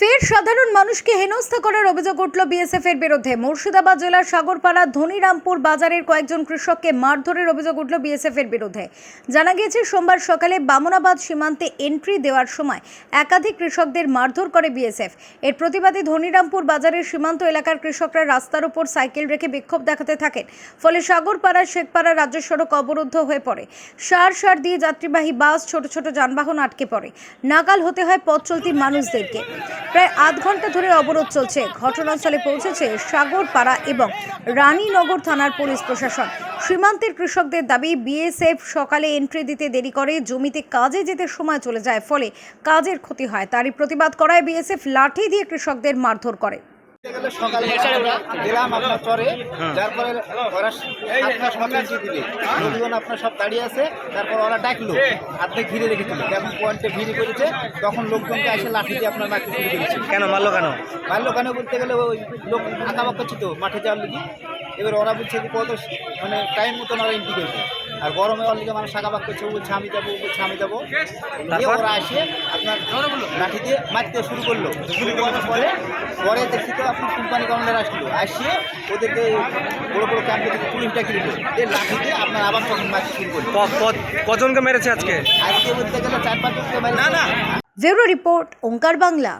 ফের সাধারণ মানুষকে হেনস্থা করার অভিযোগ উঠল বিএসএফ এর বিরুদ্ধে। মুর্শিদাবাদ জেলার সাগরপাড়া ধনিরামপুর বাজারের কয়েকজন কৃষককে মারধরের অভিযোগ উঠল বিএসএফ এর বিরুদ্ধে। জানা গিয়েছে, সোমবার সকালে বামনাবাদ সীমান্তে এন্ট্রি দেওয়ার সময় একাধিক কৃষকদের মারধর করে বিএসএফ। এর প্রতিবাদে ধনিরামপুর বাজারের সীমান্ত এলাকার কৃষকরা রাস্তার উপর সাইকেল রেখে বিক্ষোভ দেখাতে থাকেন। ফলে সাগরপাড়া, শেখপাড়া রাজ্য সড়ক অবরুদ্ধ হয়ে পড়ে। সার সার দিয়ে যাত্রীবাহী বাস, ছোট ছোট যানবাহন আটকে পড়ে। নাগাল হতে হয় পথ চলতি মানুষদেরকে। প্রায় আধ ঘণ্টা ধরে অবরোধ চলছে। ঘটনাস্থলে পৌঁছেছে সাগরপাড়া এবং রানীনগর থানার পুলিশ প্রশাসন। সীমান্তের কৃষকদের দাবি, বিএসএফ সকালে এন্ট্রি দিতে দেরি করে, জমিতে কাজে যেতে সময় চলে যায়, ফলে কাজের ক্ষতি হয়। তারই প্রতিবাদ করায় বিএসএফ লাঠি দিয়ে কৃষকদের মারধর করে। গেলে গেলাম আপনার চরে যার পরে ওরা সকালটি দিলে। লোকজন আপনার সব দাঁড়িয়ে আছে তারপর ওরা ডাকলো অর্ধেক ঘিরে রেখেছিল যখন পয়েন্টে ভিড় করেছে তখন লোকজনকে এসে লাঠি দিয়ে আপনার মারতে শুরু করেছে কেন মারলো কেন? মারলো কেন বলতে গেলে ওই লোক আঁকাবাক করছে তো মাঠে যাওয়ার লিগে। এবার ওরা বলছে যে কত মানে টাইম মতন ওরা এন্ট্রি করবে। আর গরমে ওর লিগে মানুষ আঁকাবাক করছে ও বলছে আমি যাব ও বলছে আমি যাব। ওরা এসে আপনার লাঠি দিয়ে মারতে শুরু করল। শুরু করার পরে পরে দেখি তো আপনার কোম্পানি কমান্ডার আসলো। আসিয়ে ওদেরকে বড় বড় ক্যাম্পে থেকে পুলিশ ডাকি দিল দিয়ে লাঠি দিয়ে আপনার আবার তখন মাছ শুরু করল। কজনকে মেরেছে আজকে? আজকে বলতে গেলে চার পাঁচজনকে না না। Zero report Onkar Bangla.